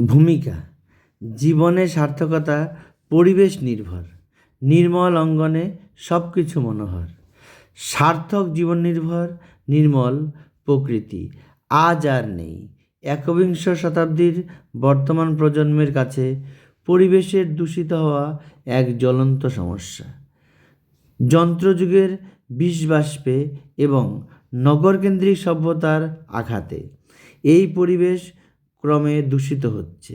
ভূমিকা। জীবনে সার্থকতা, পরিবেশ নির্ভর, নির্মল অঙ্গনে সব কিছু মনোহর। সার্থক জীবন নির্ভর, নির্মল প্রকৃতি। আজ আর নেই। একবিংশ শতাব্দীর বর্তমান প্রজন্মের কাছে পরিবেশের দূষিত হওয়া এক জ্বলন্ত সমস্যা। যন্ত্রযুগের বিষবাষ্পে এবং নগরকেন্দ্রিক সভ্যতার আঘাতে এই পরিবেশ ক্রমে দূষিত হচ্ছে।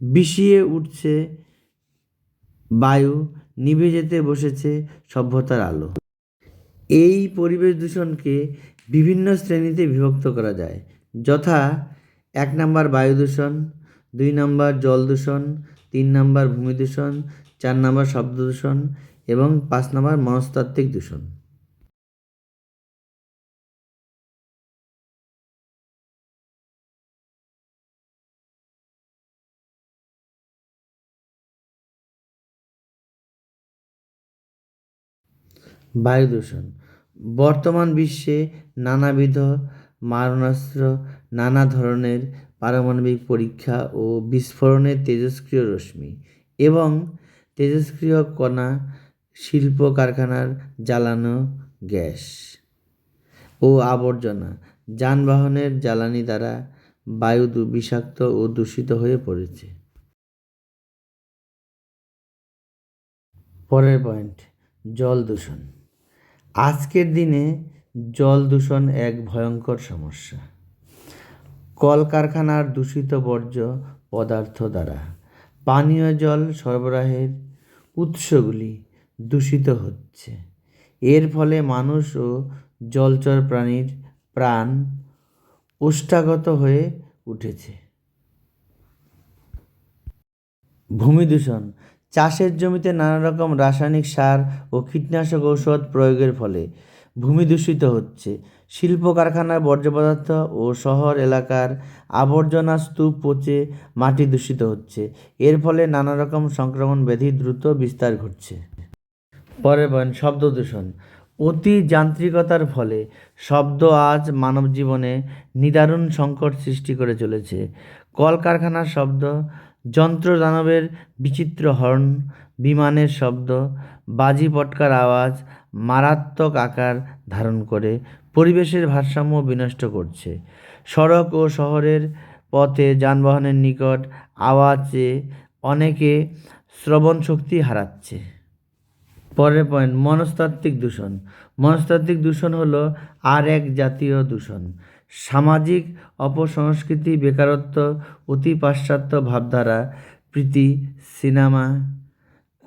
বিষিয়ে উঠছে বায়ু, নিভে যেতে বসেছে সভ্যতার আলো। এই পরিবেশ দূষণকে বিভিন্ন শ্রেণীতে বিভক্ত করা যায়। যথা এক নম্বর বায়ু দূষণ, দুই নম্বর জল দূষণ, তিন নম্বর ভূমি দূষণ, চার নম্বর শব্দ দূষণ এবং পাঁচ নম্বর মনস্তাত্ত্বিক দূষণ। বায়ু দূষণ বর্তমান বিশ্বে নানাবিধ মারণাস্ত্র, নানা ধরনের পারমাণবিক পরীক্ষা ও বিস্ফোরণের তেজস্ক্রিয় রশ্মি এবং তেজস্ক্রিয় কণা, শিল্প কারখানার জ্বালানো গ্যাস ও আবর্জনা, যানবাহনের জ্বালানি দ্বারা বায়ু বিষাক্ত ও দূষিত হয়ে পড়েছে। পরের পয়েন্ট, জল দূষণ। আজকের দিনে জল দূষণ এক ভয়ঙ্কর সমস্যা। কলকারখানার দূষিত বর্জ্য পদার্থ দ্বারা পানীয় জল সরবরাহের উৎসগুলি দূষিত হচ্ছে। এর ফলে মানুষ ও জলচর প্রাণীর প্রাণ উষ্ঠাগত হয়ে উঠেছে। ভূমি দূষণ চাষের জমিতে নানা রকম রাসায়নিক সার ও কীটনাশক ঔষধ প্রয়োগের ফলে ভূমি দূষিত হচ্ছে। শিল্প কারখানার বর্জ্য পদার্থ ও শহর এলাকার আবর্জনা স্তূপ পচে মাটি দূষিত হচ্ছে। এর ফলে নানা রকম সংক্রমণ ব্যাধি দ্রুত বিস্তার ঘটছে। পরের পয়েন্ট, শব্দ দূষণ। অতি যান্ত্রিকতার ফলে শব্দ আজ মানব জীবনে নিদারুণ সংকট সৃষ্টি করে চলেছে। কলকারখানার শব্দ যন্ত্র দানবের বিচিত্র হর্ন, বিমানের শব্দ, বাজি পটকার আওয়াজ, মারাত্মক আকার ধারণ করে পরিবেশের ভারসাম্য বিনষ্ট করছে। সড়ক ও শহরের পথে যানবাহনের নিকট আওয়াজে অনেকে শ্রবণ শক্তি হারাচ্ছে। পরের পয়েন্ট মনস্তাত্ত্বিক দূষণ। মনস্তাত্ত্বিক দূষণ হলো আর এক জাতীয় দূষণ। সামাজিক অপসংস্কৃতি, বেকারত্ব, অতি পাশ্চাত্য ভাবধারা, প্রীতি, সিনেমা,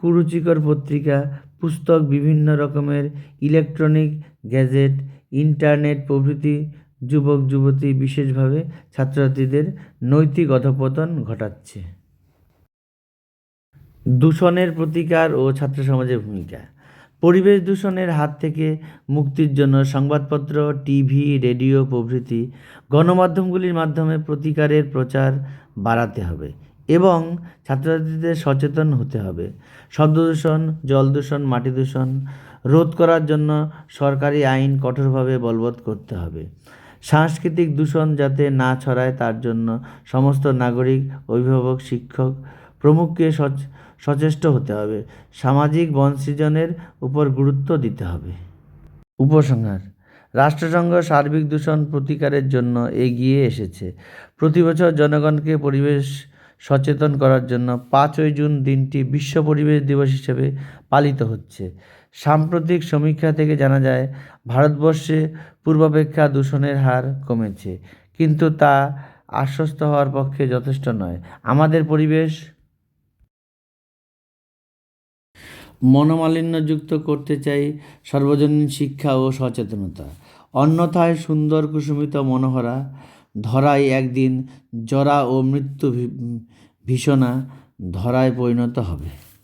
কুরুচিকর পত্রিকা, পুস্তক, বিভিন্ন রকমের ইলেকট্রনিক গ্যাজেট, ইন্টারনেট প্রভৃতি, যুবক, যুবতী বিশেষভাবে ছাত্রছাত্রীদের নৈতিক অধপতন ঘটাচ্ছে। দূষণের প্রতিকার ও ছাত্র সমাজের ভূমিকা। পরিবেশ দূষণের হাত থেকে মুক্তির জন্য সংবাদপত্র, টিভি, রেডিও প্রভৃতি গণমাধ্যমগুলির মাধ্যমে প্রতিকারের প্রচার বাড়াতে হবে এবং ছাত্রছাত্রীদের সচেতন হতে হবে। শব্দ দূষণ, জল দূষণ, মাটি দূষণ রোধ করার জন্য সরকারি আইন কঠোরভাবে বলবৎ করতে হবে। সাংস্কৃতিক দূষণ যাতে না ছড়ায় তার জন্য সমস্ত নাগরিক, অভিভাবক, শিক্ষক প্রমুখকে সচ, সচেষ্ট হতে হবে। সামাজিক বন সৃজনের উপর গুরুত্ব দিতে হবে। উপসংহার, রাষ্ট্রসংঘ সার্বিক দূষণ প্রতিকারের জন্য এগিয়ে এসেছে। প্রতি বছর জনগণকে পরিবেশ সচেতন করার জন্য পাঁচই জুন দিনটি বিশ্ব পরিবেশ দিবস হিসেবে পালিত হচ্ছে। সাম্প্রতিক সমীক্ষা থেকে জানা যায়, ভারতবর্ষে পূর্বাপেক্ষা দূষণের হার কমেছে। কিন্তু তা আশ্বস্ত হওয়ার পক্ষে যথেষ্ট নয়। আমাদের পরিবেশ মনোমালিন্যযুক্ত করতে চাই সর্বজনীন শিক্ষা ও সচেতনতা। অন্যথায় সুন্দর কুসুমিত মনোহরা ধরায় একদিন জরা ও মৃত্যু ভীষণা, ধরায় পরিণত হবে।